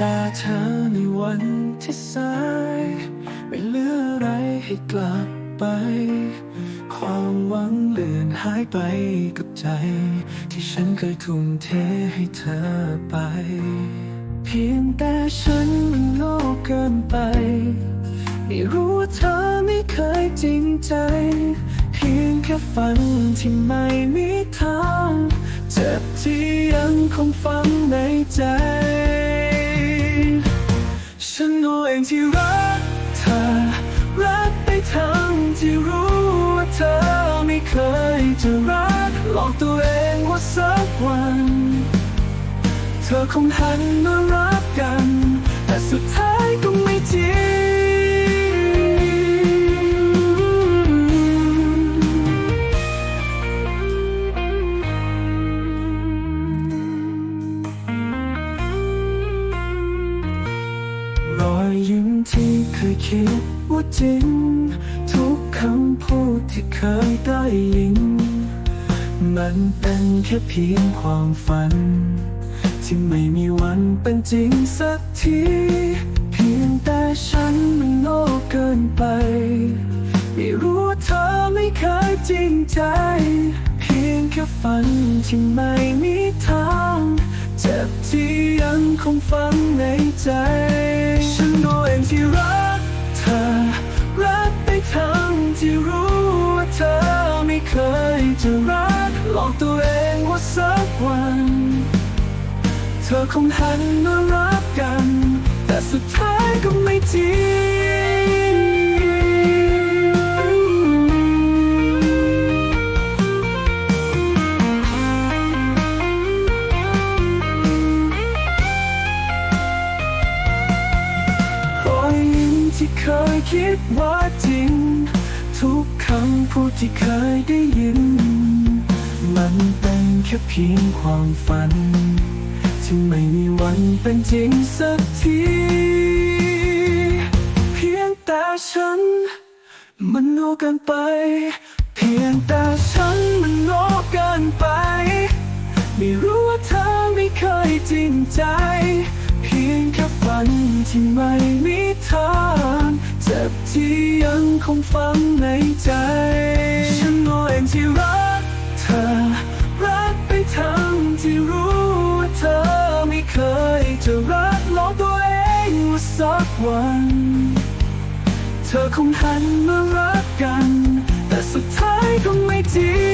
ตาเธอในวันที่สายไม่เหลืออะไรให้กลับไป ความหวังเลือนหายไปกับใจ ที่ฉันเคยทุ่มเทให้เธอไป เพียงแต่ฉันมันโง่เกินไป ไม่รู้ว่าเธอไม่เคยจริงใจ เพียงแค่ฝันที่ไม่มีทาง เจ็บที่ยังคงฝังในใจ ฉันโง่เองที่รักเธอ รักไปทั้งที่รู้ว่าเธอไม่เคยจะรักหลอกตัวเองว่าสักวัน เธอคงหันมารักกัน แต่สุดท้ายก็ไม่ รอยยิ้มที่เคยคิดว่าจริง ทุกคำพูดที่เคยได้ยิน มันเป็นแค่เพียงความฝัน ที่ไม่มีวันเป็นจริงสักที เพียงแต่ฉันมันโง่เกินไป ไม่รู้ว่าเธอไม่เคยจริงใจ เพียงแค่ฝันที่ไม่มีทาง เจ็บที่ยังคงฝังในใจ ฉันโง่เองที่รักเธอ รักไปทั้งที่รู้ว่าเธอไม่เคยจะรักหลอกตัวเองว่าสักวัน เธอคงหันมารักกัน แต่สุดท้ายก็ไม่จริง ยคิดว่าจริง ทุกคำพูดที่เคยได้ยิน มันเป็นแค่เพียงความฝัน ที่ไม่มีวันเป็นจริงสักที เพียงแต่ฉัน มันโง่กินไป เพียงแต่ฉันมันโง่กินไป ไม่รู้ว่าเธอไม่เคยจริงใจ นที่ไม่มีทางเจ็บที่ยังคงฝังในใจ ฉันโง่เองที่รักเธอ รักไปทั้งที่รู้ว่าเธอไม่เคยจะรักหลอกตัวเองว่าสักวัน เธอคงหันมารักกัน แต่สุดท้ายก็ไม่จริง